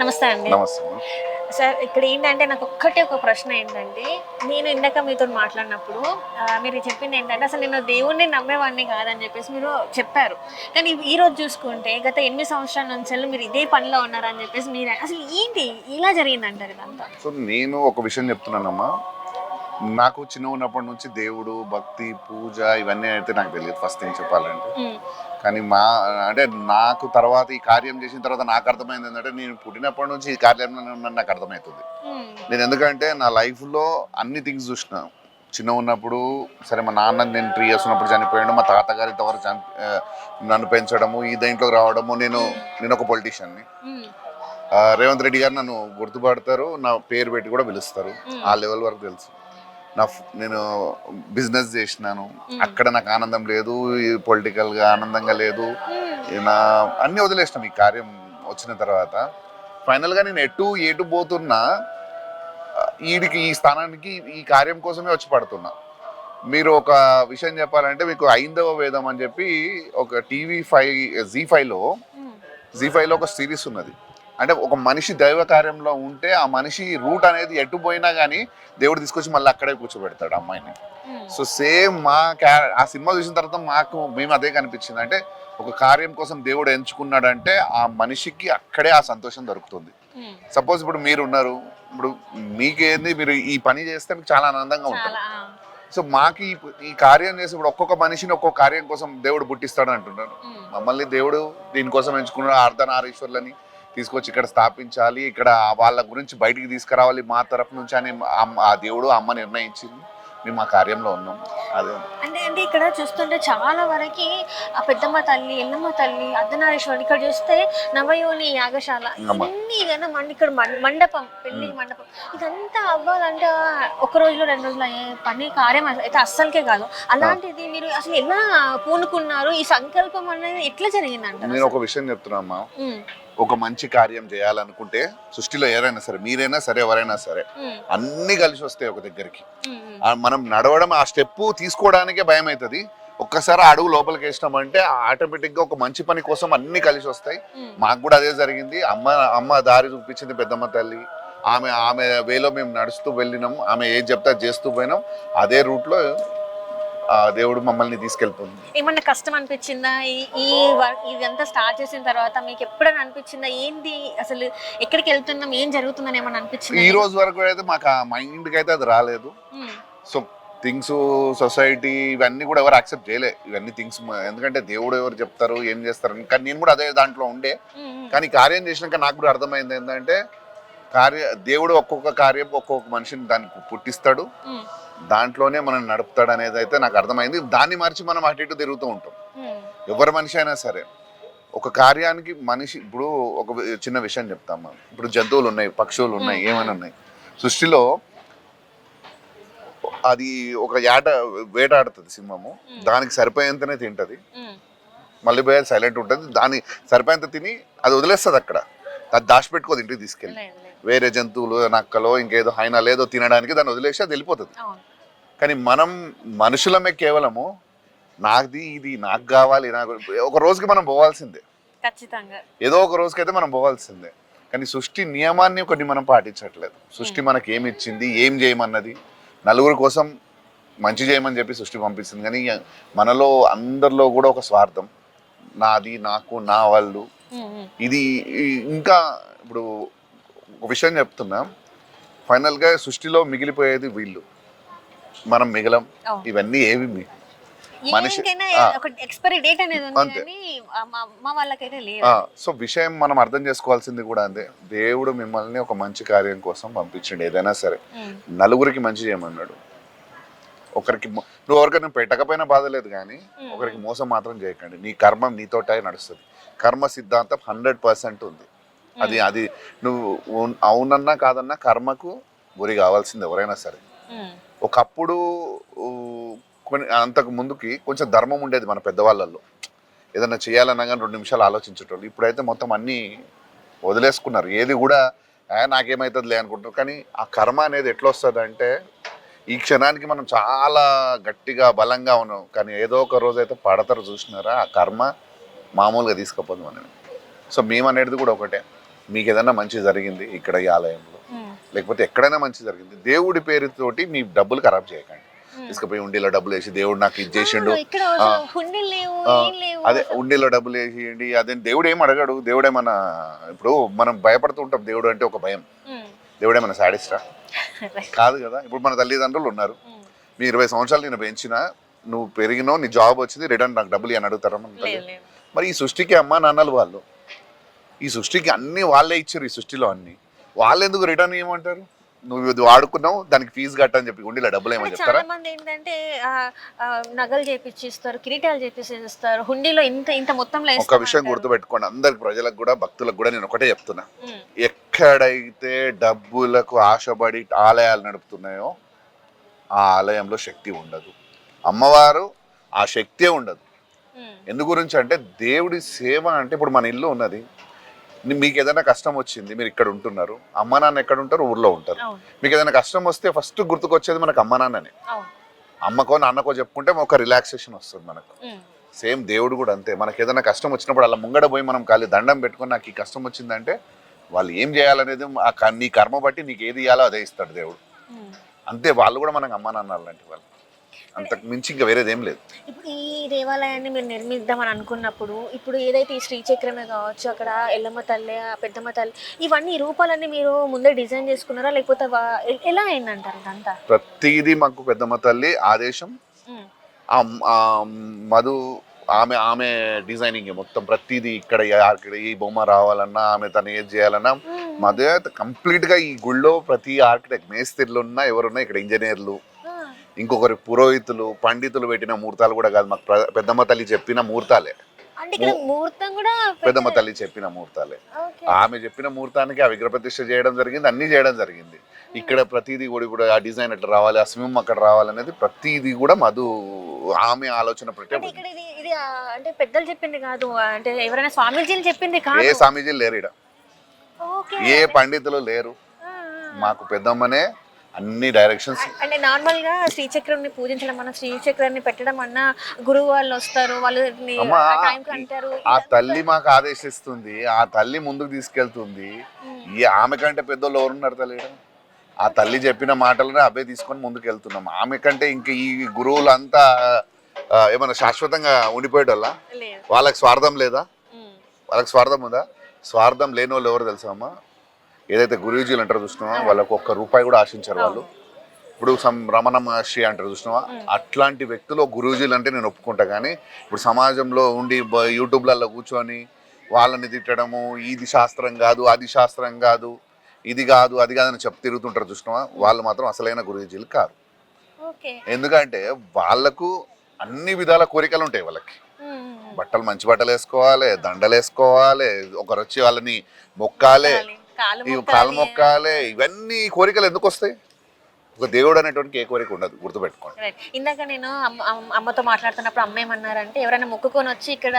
నమస్తే అండి. నమస్తే సార్ ఇక్కడ ఏంటంటే నాకు ఒక్కటే ఒక ప్రశ్న ఏంటంటే నేను ఇందాక మీతో మాట్లాడినప్పుడు మీరు చెప్పింది ఏంటంటే అసలు నేను దేవుణ్ణి నమ్మేవాడిని కాదని చెప్పేసి మీరు చెప్పారు. కానీ ఈ రోజు చూసుకుంటే గత ఎనిమిది సంవత్సరాల నుంచి మీరు ఇదే పనిలో ఉన్నారని చెప్పేసి మీరు అసలు ఏంటి? ఇలా జరిగిందంటారు ఇదంతా? సో నేను ఒక విషయం చెప్తున్నానమ్మా. నాకు చిన్న ఉన్నప్పటి నుంచి దేవుడు భక్తి పూజ ఇవన్నీ అయితే నాకు తెలియదు ఫస్ట్ థింగ్ చెప్పాలంటే. కానీ మా అంటే నాకు తర్వాత ఈ కార్యం చేసిన తర్వాత నాకు అర్థమైంది ఏంటంటే నేను పుట్టినప్పటి నుంచి ఈ ఉన్నాను నాకు అర్థమవుతుంది నేను ఎందుకంటే నా లైఫ్లో అన్ని థింగ్స్ చూసిన. చిన్న ఉన్నప్పుడు సరే మా నాన్న నేను త్రీ ఇయర్స్ ఉన్నప్పుడు చనిపోయాడు మా తాతగారి ఇంతవరకు చని నన్ను పెంచడము ఈ దేంట్లోకి రావడము నేను నేను ఒక పొలిటీషియన్ని రేవంత్ రెడ్డి గారు నన్ను గుర్తుపడతారు నా పేరు పెట్టి కూడా పిలుస్తారు. ఆ లెవెల్ వరకు తెలుసు. నా నేను బిజినెస్ చేసినాను. అక్కడ నాకు ఆనందం లేదు పొలిటికల్గా ఆనందంగా లేదు. నా అన్ని వదిలేసినాం ఈ కార్యం వచ్చిన తర్వాత. ఫైనల్గా నేను ఎటు ఎటు పోతున్నా ఆ, ఈడికి ఈ స్థానానికి ఈ కార్యం కోసమే వచ్చి పడుతున్నా. మీరు ఒక విషయం చెప్పాలంటే మీకు ఐదవ వేదం అని చెప్పి ఒక టీవీ ఫైవ్ జీ ఫైవ్లో జీ ఫైవ్లో ఒక సిరీస్ ఉన్నది. అంటే ఒక మనిషి దైవ కార్యంలో ఉంటే ఆ మనిషి రూట్ అనేది ఎటు పోయినా కానీ దేవుడు తీసుకొచ్చి మళ్ళీ అక్కడే కూర్చోబెడతాడు అమ్మాయిని. ఉమ్, సో సేమ్ మా ఆ సినిమా చూసిన తర్వాత మాకు మేము అదే కనిపించింది. అంటే ఒక కార్యం కోసం దేవుడు ఎంచుకున్నాడంటే ఆ మనిషికి అక్కడే ఆ సంతోషం దొరుకుతుంది. ఉమ్, సపోజ్ ఇప్పుడు మీరు ఉన్నారు ఇప్పుడు మీకేంది? మీరు ఈ పని చేస్తే మీకు చాలా ఆనందంగా ఉంటుంది. సో మాకు ఈ ఈ కార్యం చేసి ఇప్పుడు ఒక్కొక్క మనిషిని ఒక్కొక్క కార్యం కోసం దేవుడు పుట్టిస్తాడు అంటున్నారు. ఉమ్, మమ్మల్ని దేవుడు దీనికోసం ఎంచుకున్నాడు అర్ధనారీశ్వర్లని. తీసుకొచ్చి ఇక్కడ స్థాపించాలి ఇక్కడ వాళ్ళ గురించి బయటికి తీసుకురావాలి మా తరపు నుంచి అని ఆ దేవుడు అమ్మ నిర్ణయించింది. మేము ఆ కార్యంలో ఉన్నాం. అదే. అంటే అంటే ఇక్కడ చూస్తుంటే చాలా వరకు ఆ పెద్దమ్మ తల్లి ఎల్లమ్మ తల్లి అర్ధనారీశ్వరుడు ఇక్కడ చూస్తే నవయోని యాగశాల. ఇన్ని గన మండ ఇక్కడ మండపం పెళ్ళి మండపం. ఇదంతా అవ్వాలంటే ఒక రోజులో రెండు రోజులు అయ్యే పని కార్యం అయితే అస్సలకే కాదు. అలాంటిది మీరు అసలు ఎలా పూనుకున్నారు? ఈ సంకల్పం అనేది ఎట్లా జరిగిందంట నేను ఒక విషయం చెప్తున్నా ఒక మంచి కార్యం చేయాలనుకుంటే సృష్టిలో ఎవరైనా సరే మీరైనా సరే ఎవరైనా సరే అన్ని కలిసి వస్తాయి ఒక దగ్గరికి. మనం నడవడం ఆ స్టెప్ తీసుకోవడానికే భయం అవుతుంది ఒక్కసారి అడుగు లోపలికి వేసినామంటే ఆటోమేటిక్గా ఒక మంచి పని కోసం అన్ని కలిసి వస్తాయి. మాకు కూడా అదే జరిగింది. అమ్మ అమ్మ దారి చూపించింది పెద్దమ్మ తల్లి. ఆమె ఆమె వేలో మేము నడుస్తూ వెళ్ళినాం. ఆమె ఏది చెప్తే చేస్తూ పోయినాం. అదే రూట్లో దేవుడు మమ్మల్ని తీసుకెళ్తుంది ఏమన్నా కష్టం అనిపించిందా? ఈ- వర్క్ ఇదంతా స్టార్ట్ చేసిన తర్వాత మీకు ఎప్పుడైనా అనిపించిందా? ఏంటి అసలు ఎక్కడికి వెళ్తున్నాం? ఏం జరుగుతుందని ఏమన్నా అనిపించిందా? ఈ రోజు వరకు అయితే మాకు ఆ మైండ్కి అయితే అది రాలేదు. సో థింగ్స్ సొసైటీ ఇవన్నీ కూడా ఎవరు యాక్సెప్ట్ చేయలే. ఇవన్నీ థింగ్స్ ఎందుకంటే దేవుడు ఎవరు చెప్తారు ఏం చేస్తారు. కానీ నేను కూడా అదే దాంట్లో ఉండే. కానీ కార్యం చేసినాక నాకు కూడా అర్థమైంది ఏంటంటే కార్య దేవుడు ఒక్కొక్క కార్యం ఒక్కొక్క మనిషిని దానికి పుట్టిస్తాడు. దాంట్లోనే మనం నడుపుతాడు అనేది అయితే నాకు అర్థమైంది. దాన్ని మరిచి మనం అటు ఇటు తిరుగుతూ ఉంటాం. ఎవరి మనిషి అయినా సరే ఒక కార్యానికి మనిషి ఇప్పుడు ఒక చిన్న విషయం చెప్తాం మనం. ఇప్పుడు జంతువులు ఉన్నాయి పక్షువులు ఉన్నాయి ఏమైనా ఉన్నాయి. సృష్టిలో అది ఒక ఏట వేటాడుతుంది సింహము. దానికి సరిపోయేంతనే తింటది. మళ్ళీ పోయి సైలెంట్ ఉంటుంది. దాని సరిపోయేంత తిని అది వదిలేస్తుంది అక్కడ. అది దాచిపెట్టుకోదు ఇంటికి తీసుకెళ్ళి. వేరే జంతువులు నక్కలో ఇంకేదో హైనా లేదో తినడానికి దాన్ని వదిలేసి అది వెళ్ళిపోతుంది. కానీ మనం మనుషులమే కేవలము నాది ఇది నాకు కావాలి నాకు ఒక రోజుకి మనం పోవాల్సిందే. ఖచ్చితంగా. ఏదో ఒక రోజుకైతే మనం పోవాల్సిందే. కానీ సృష్టి నియమాన్ని కొన్ని మనం పాటించట్లేదు. సృష్టి మనకి ఏమి ఇచ్చింది ఏం చేయమన్నది నలుగురి కోసం మంచి చేయమని చెప్పి సృష్టి పంపిస్తుంది. కానీ మనలో అందరిలో కూడా ఒక స్వార్థం. నాది నాకు నా వాళ్ళు. ఇది ఇంకా ఇప్పుడు ఒక విషయం చెప్తున్నా. ఫైనల్గా సృష్టిలో మిగిలిపోయేది వీళ్ళు. మనం మిగలం. ఇవన్నీ ఏవి మనిషి- సో విషయం మనం అర్థం చేసుకోవాల్సింది కూడా అంతే. దేవుడు మిమ్మల్ని ఒక మంచి కార్యం కోసం పంపించండి ఏదైనా సరే. నలుగురికి మంచి చేయమన్నాడు. ఒకరికి నువ్వు ఎవరికైనా పెట్టకపోయినా బాధ లేదు కానీ. ఒకరికి మోసం మాత్రం చేయకండి. నీ కర్మం నీతోటే నడుస్తుంది. కర్మ సిద్ధాంతం హండ్రెడ్ పర్సెంట్ ఉంది. అది అది నువ్వు అవునన్నా కాదన్నా కర్మకు గురి కావాల్సింది ఎవరైనా సరే. ఒకప్పుడు కొన్ని అంతకు ముందుకి కొంచెం ధర్మం ఉండేది మన పెద్దవాళ్ళల్లో. ఏదైనా చేయాలన్నా కానీ రెండు నిమిషాలు ఆలోచించేటోళ్ళు. ఇప్పుడైతే మొత్తం అన్నీ వదిలేసుకున్నారు. ఏది కూడా "ఏ, నాకేమవుతుందిలే అనుకుంటున్నారు. కానీ ఆ కర్మ అనేది ఎట్లా వస్తుంది అంటే ఈ క్షణానికి మనం చాలా గట్టిగా బలంగా ఉన్నాం. కానీ ఏదో ఒక రోజు అయితే పడతారు చూసినారా? ఆ కర్మ మామూలుగా తీసుకుపోదు మనం సో మేము అనేది కూడా ఒకటే. మీకు ఏదైనా మంచి జరిగింది ఇక్కడ ఈ ఆలయంలో? లేకపోతే ఎక్కడైనా మంచి జరిగింది. దేవుడి పేరుతోటి మీ డబ్బులు ఖరాబ్ చేయకండి. తీసుకుపోయి ఉండిలో డబ్బులు వేసి దేవుడు నాకు ఇది చేసిండు. అదే ఉండిలో డబ్బులు వేసేయండి. అదే దేవుడు ఏం అడగాడు. దేవుడు ఏమన్నా ఇప్పుడు మనం భయపడుతూ ఉంటాం. దేవుడు అంటే ఒక భయం. దేవుడు ఏమన్నా సాడిస్టా. కాదు కదా. ఇప్పుడు మన తల్లిదండ్రులు ఉన్నారు. మీ ఇరవై సంవత్సరాలు నేను పెంచినా నువ్వు పెరిగినావు నీ జాబ్ వచ్చింది రిటర్న్ నాకు డబ్బులు అని అడుగుతారా మరి ఈ సృష్టికి అమ్మా నాన్నలు వాళ్ళు. ఈ సృష్టికి అన్ని వాళ్ళే ఇచ్చారు ఈ సృష్టిలో అన్ని. వాళ్ళు ఎందుకు రిటర్న్ ఇవ్వమంటారు? నువ్వు ఇది వాడుకున్నావు దానికి ఫీజు కట్టని చెప్పి ఉండిలో డబ్బులు ఏమని చెప్తారా? చాలా మంది ఏంటంటే ఆ, ఆ, నగలు చేపిచ్చిస్తారు కిరీటాలు చేపిస్తారు హుండీలో ఇంత ఇంత మొత్తంలో ఒక విషయం. గుర్తుపెట్టుకోండి అందరికి ప్రజలకు కూడా భక్తులకు కూడా నేను ఒకటే చెప్తున్నా. ఉమ్, ఎక్కడైతే డబ్బులకు ఆశపడి ఆలయాలు నడుపుతున్నాయో ఆ ఆలయంలో శక్తి ఉండదు. అమ్మవారు ఆ శక్తే ఉండదు. ఉమ్, ఎందు గురించి అంటే దేవుడి సేవ అంటే ఇప్పుడు మన ఇల్లు ఉన్నది. మీకు ఏదైనా కష్టం వచ్చింది మీరు ఇక్కడ ఉంటున్నారు అమ్మ నాన్న ఎక్కడ ఉంటారు ఊర్లో ఉంటారు. మీకు ఏదైనా కష్టం వస్తే ఫస్ట్ గుర్తుకొచ్చేది మనకు అమ్మ నాన్ననే. అమ్మకో నాన్నకో చెప్పుకుంటే ఒక రిలాక్సేషన్ వస్తుంది మనకు. సేమ్ దేవుడు కూడా అంతే. మనకి ఏదైనా కష్టం వచ్చినప్పుడు అలా ముంగడ పోయి మనం ఖాళీ దండం పెట్టుకొని నాకు ఈ కష్టం వచ్చిందంటే వాళ్ళు ఏం చేయాలనేది నీ కర్మ బట్టి నీకు ఏది ఇవ్వాలో అదే ఇస్తాడు దేవుడు. అంతే వాళ్ళు కూడా మనకు అమ్మ నాన్న లాంటి వాళ్ళు. అంతకు మించి ఇంకా వేరేది ఏం లేదు. ఇప్పుడు ఈ దేవాలయాన్ని మీరు నిర్మిద్దామని అనుకున్నప్పుడు ఇప్పుడు ఏదైతే ఈ శ్రీచక్రమే కావచ్చు అక్కడ ఎల్లమ్మ తల్లి పెద్దమ్మ తల్లి ఇవన్నీ రూపాలన్నీ మీరు ముందే డిజైన్ చేసుకున్నారా? లేకపోతే ఎలా అయిందంటారు ఇదంతా? ప్రతిదీ మాకు పెద్దమ్మ తల్లి ఆదేశం. మధు ఆమె ఆమె డిజైనింగ్ మొత్తం ప్రతిదీ ఇక్కడ ఇక్కడ ఈ బొమ్మ రావాలన్నా ఆమె తను ఏది చేయాలన్నా మధు కంప్లీట్గా ఈ గుళ్ళో ప్రతి ఆర్కిటెక్ట్ మేస్త్రీలు ఉన్నా ఎవరున్నా ఇక్కడ ఇంజనీర్లు ఇంకొకరి పురోహితులు పండితులు పెట్టిన ముహూర్తాలు కూడా కాదు. మాకు పెద్దమ్మ తల్లి చెప్పిన ముహూర్తాలే. పెద్దమ్మ తల్లి చెప్పిన ముహూర్తాలే. ఆమె చెప్పిన ముహూర్తానికి ఆ విగ్రహ ప్రతిష్ఠ చేయడం జరిగింది అన్ని చేయడం జరిగింది. ఇక్కడ ప్రతిదీ కూడా కూడా ఆ డిజైన్ ఎట్లా రావాలి ఆ స్విమ్ అక్కడ రావాలనేది ప్రతిదీ కూడా మధు ఆమె ఆలోచన పెట్టే ఇది అంటే పెద్దలు చెప్పింది కాదు అంటే ఎవరైనా స్వామీజీలు చెప్పింది ఏ కాదు స్వామీజీలు లేరు ఇక్కడ. ఏ పండితులు లేరు. మాకు పెద్దమ్మనే అన్ని డైరెక్షన్స్ అంటే నార్మల్గా శ్రీచక్రాన్ని పూజించడం అన్న శ్రీచక్రాన్ని పెట్టడం అన్న గురువు వాళ్ళు వస్తారు వాళ్ళు ఆ టైంకి అంటారు ఆ తల్లి మాకు ఆదేశిస్తుంది ఆ తల్లి ముందుకు తీసుకెళ్తుంది. ఈ ఆమె కంటే పెద్దోళ్ళు ఎవరున్నారు తల్లి? ఆ తల్లి చెప్పిన మాటలనే అవే తీసుకొని ముందుకు వెళ్తున్నాం ఆమె కంటే ఇంక ఈ గురువులంతా ఆ, ఏమన్నా శాశ్వతంగా ఉండిపోయేటోళ్ళ? వాళ్ళకి స్వార్థం లేదా? వాళ్ళకి స్వార్థం ఉందా? స్వార్థం లేని వాళ్ళు ఎవరు తెలుసా అమ్మా? ఏదైతే గురూజీలు అంటారో చూసినావా? వాళ్ళకి ఒక్క రూపాయి కూడా ఆశించారు వాళ్ళు. ఇప్పుడు సమ్ రమణ మహర్షి అంటారు చూసినావా? అట్లాంటి వ్యక్తులు గురూజీలు అంటే నేను ఒప్పుకుంటా కానీ ఇప్పుడు సమాజంలో ఉండి యూట్యూబ్లలో కూర్చొని వాళ్ళని తిట్టడము ఇది శాస్త్రం కాదు అది శాస్త్రం కాదు ఇది కాదు అది కాదని చెప్పి తిరుగుతుంటారు చూసినావా? వాళ్ళు మాత్రం అసలైన గురూజీలు కాదు ఎందుకంటే వాళ్ళకు అన్ని విధాల కోరికలు ఉంటాయి వాళ్ళకి. బట్టలు మంచి బట్టలు వేసుకోవాలి దండలు వేసుకోవాలి ఒకరు వచ్చి వాళ్ళని మొక్కాలి. కాలు మొక్కాలి. కాలు మొక్కాలి ఇవన్నీ కోరికలు ఎందుకు వస్తాయి? ఒక దేవుడు అనేటువంటి ఏ కోరిక ఉండదు గుర్తుపెట్టుకోండి. ఇందాక నేను అమ్మ అమ్మ- అమ్మతో మాట్లాడుతున్నప్పుడు అమ్మ ఏమన్నారంటే ఎవరైనా మొక్కుకొని వచ్చి ఇక్కడ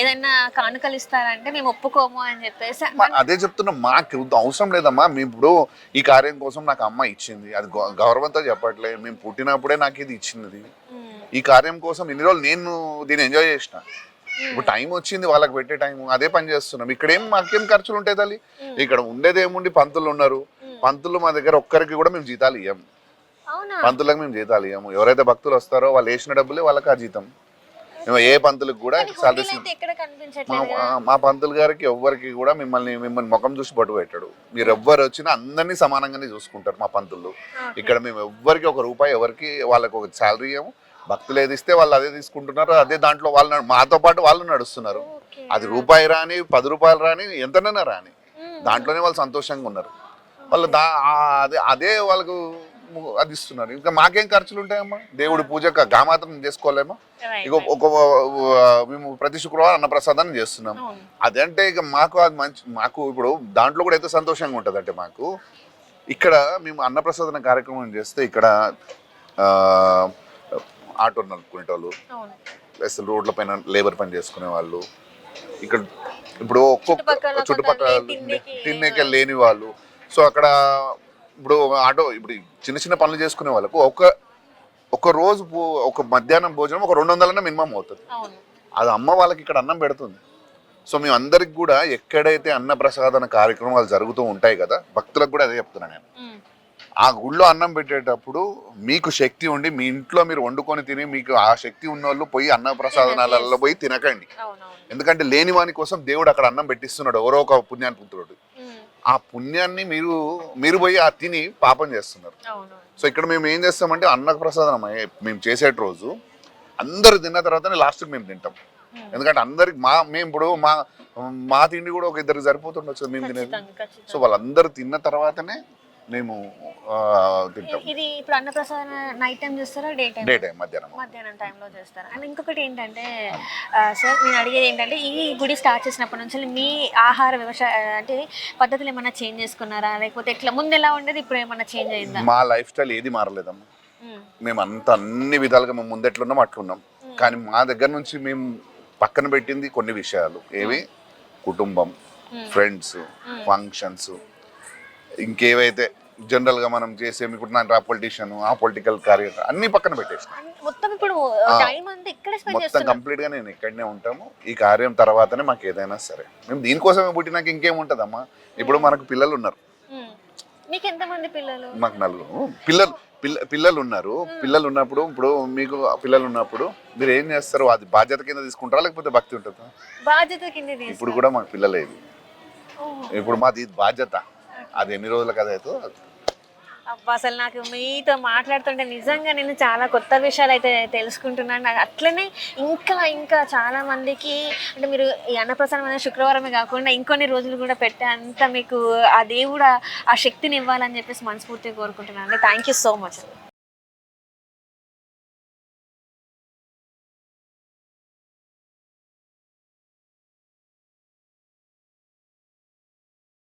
ఏదైనా కానుకలు ఇస్తారంటే మేము ఒప్పుకోము అని చెప్పేసి అదే చెప్తున్నా మాకు అవసరం లేదమ్మా మేము ఇప్పుడు ఈ కార్యం కోసం నాకు అమ్మ ఇచ్చింది అది గౌరవంతో చెప్పట్లే మేము పుట్టినప్పుడే నాకు ఇది ఇచ్చినది. ఉమ్, ఈ కార్యం కోసం ఇన్ని రోజులు నేను దీన్ని ఎంజాయ్ చేసిన. ఇప్పుడు టైం వచ్చింది వాళ్ళకి పెట్టే టైం. అదే పని చేస్తున్నాం. ఇక్కడ ఏం మాకేం ఖర్చులు ఉంటాయి తల్లి? ఇక్కడ ఉండేది ఏముండి? పంతులు ఉన్నారు. పంతులు మా దగ్గర ఒక్కరికి కూడా మేము జీతాలు అవునా? పంతులకు మేము జీతాలు ఇయ్యము. ఎవరైతే భక్తులు వస్తారో వాళ్ళు వేసిన డబ్బులే వాళ్ళకి ఆ జీతం. మేము ఏ పంతులకు కూడా సాలరీస్ మా పంతులు గారికి ఎవ్వరికి కూడా మిమ్మల్ని మిమ్మల్ని ముఖం చూసి పట్టు పెట్టాడు. మీరు ఎవ్వరు వచ్చినా అందరినీ సమానంగానే చూసుకుంటారు మా పంతులు. ఇక్కడ మేము ఎవ్వరికి ఒక రూపాయి ఎవరికి వాళ్ళకి ఒక శాలరీ ఇవ్వము భక్తులు ఏది ఇస్తే వాళ్ళు అదే తీసుకుంటున్నారు అదే దాంట్లో వాళ్ళు మాతో పాటు వాళ్ళు నడుస్తున్నారు. అది రూపాయి రాని పది రూపాయలు రాని ఎంతనైనా రాని. దాంట్లోనే వాళ్ళు సంతోషంగా ఉన్నారు. వాళ్ళు దా అదే అదే వాళ్ళకు అది ఇస్తున్నారు. ఇంకా మాకేం ఖర్చులు ఉంటాయమ్మా? దేవుడి పూజకు గా మాత్రం చేసుకోలేమా? ఇక. ఒక మేము ప్రతి శుక్రవారం అన్నప్రసాదాన్ని చేస్తున్నాం. అదంటే ఇక మాకు అది మంచి మాకు ఇప్పుడు దాంట్లో కూడా అయితే సంతోషంగా ఉంటుంది అంటే మాకు ఇక్కడ మేము అన్నప్రసాదన కార్యక్రమం చేస్తే ఇక్కడ ఆటో నడుపుకునేటోళ్ళు ప్లస్ రోడ్ల పైన లేబర్ పని చేసుకునే వాళ్ళు ఇక్కడ ఇప్పుడు ఒక్కొక్క చుట్టుపక్కల తిన్నేకే లేని వాళ్ళు. సో అక్కడ ఇప్పుడు ఆటో ఇప్పుడు చిన్న చిన్న పనులు చేసుకునే వాళ్ళకు ఒక ఒక రోజు ఒక మధ్యాహ్నం భోజనం ఒక రెండు వందలన్నా మినిమం అవుతుంది. అది అమ్మ వాళ్ళకి ఇక్కడ అన్నం పెడుతుంది. సో మేము అందరికి కూడా ఎక్కడైతే అన్నప్రసాదన కార్యక్రమాలు జరుగుతూ ఉంటాయి కదా భక్తులకు కూడా అదే చెప్తున్నా నేను. ఆ గుళ్ళో అన్నం పెట్టేటప్పుడు మీకు శక్తి ఉండి మీ ఇంట్లో మీరు వండుకొని తిని మీకు ఆ శక్తి ఉన్న వాళ్ళు పోయి అన్నప్రసాదనాలలో పోయి తినకండి. ఎందుకంటే లేని వాని కోసం దేవుడు అక్కడ అన్నం పెట్టిస్తున్నాడు. ఎవరో ఒక పుణ్యాన్ని పుత్రుడు. ఆ పుణ్యాన్ని మీరు మీరు పోయి ఆ తిని పాపం చేస్తున్నారు. సో ఇక్కడ మేము ఏం చేస్తామంటే అన్నప్రసాదనం అయ్యే- మేము చేసేట రోజు అందరు తిన్న తర్వాతనే లాస్ట్కి మేము తింటాం. ఎందుకంటే అందరికి మా మేము ఇప్పుడు మా మా తిండి కూడా ఒక ఇద్దరికి సరిపోతుండొచ్చు. మేము తినేది. సో వాళ్ళందరూ తిన్న తర్వాతనే మేము తింటాం. ఇది ఇప్పుడు అన్నప్రసాదం నైట్ టైం చేస్తారా డే టైం? డే టైం మధ్యాహ్నం. మధ్యాహ్నం టైంలో చేస్తారు? అండ్ ఇంకొకటి ఏంటంటే సార్ నేను అడిగేది ఏంటంటే ఈ గుడి స్టార్ట్ చేసినప్పటి నుంచి మీ ఆహార వ్యవసాయ అంటే పద్ధతులు ఏమైనా చేంజ్ చేసుకున్నారా? లేకపోతే ఎట్లా ముందు ఎలా ఉండేది ఇప్పుడు ఏమైనా చేంజ్ అయిందా? మా లైఫ్ స్టైల్ ఏది మారలేదమ్మా. మేము. అంత అన్ని విధాలుగా మేము ముందెట్లున్నాం అట్లున్నాం. కానీ మా దగ్గర నుంచి మేము పక్కన పెట్టింది కొన్ని విషయాలు. ఏవి? కుటుంబం. Friends functions. ఇంకేవైతే జనరల్గా మనం చేసే ఇప్పుడు నా పొలిటీషియన్ ఆ పొలిటికల్ కార్యక్రమం అన్ని పక్కన పెట్టేసిన. మొత్తం ఇప్పుడు టైం అంతా ఇక్కడే స్పెండ్ మొత్తం చేస్తున్నాం కంప్లీట్గా నేను ఇక్కడనే ఉంటాము. ఈ కార్యం తర్వాతనే మాకు ఏదైనా సరే. మేము దీనికోసమే పుట్టినాక ఇంకేముంటదమ్మా ఇప్పుడు మనకు పిల్లలు ఉన్నారు. ఉమ్. మీకు ఎంతమంది పిల్లలు? మాకు నలుగురు. పిల్లలు పిల్ల పిల్లలు ఉన్నారు. పిల్లలు ఉన్నప్పుడు ఇప్పుడు మీకు పిల్లలు ఉన్నప్పుడు మీరు ఏం చేస్తారు? అది బాధ్యత కింద తీసుకుంటారా? లేకపోతే భక్తి ఉంటుందా? బాధ్యత కింద ఇప్పుడు కూడా మాకు పిల్లలే. ఇది ఇప్పుడు మాది బాధ్యత. అది ఎన్ని రోజుల కదా అయితే అబ్బా అసలు నాకు మీతో మాట్లాడుతుంటే నిజంగా నేను చాలా కొత్త విషయాలు అయితే తెలుసుకుంటున్నాను. నాకు అట్లనే ఇంకా ఇంకా చాలా మందికి అంటే మీరు ఈ అన్నప్రసన్నం అనేది శుక్రవారమే కాకుండా ఇంకొన్ని రోజులు కూడా పెట్టే అంత మీకు ఆ దేవుడు ఆ- ఆ శక్తిని ఇవ్వాలని చెప్పేసి మనస్ఫూర్తిగా కోరుకుంటున్నాను. అండి థ్యాంక్ యూ సో మచ్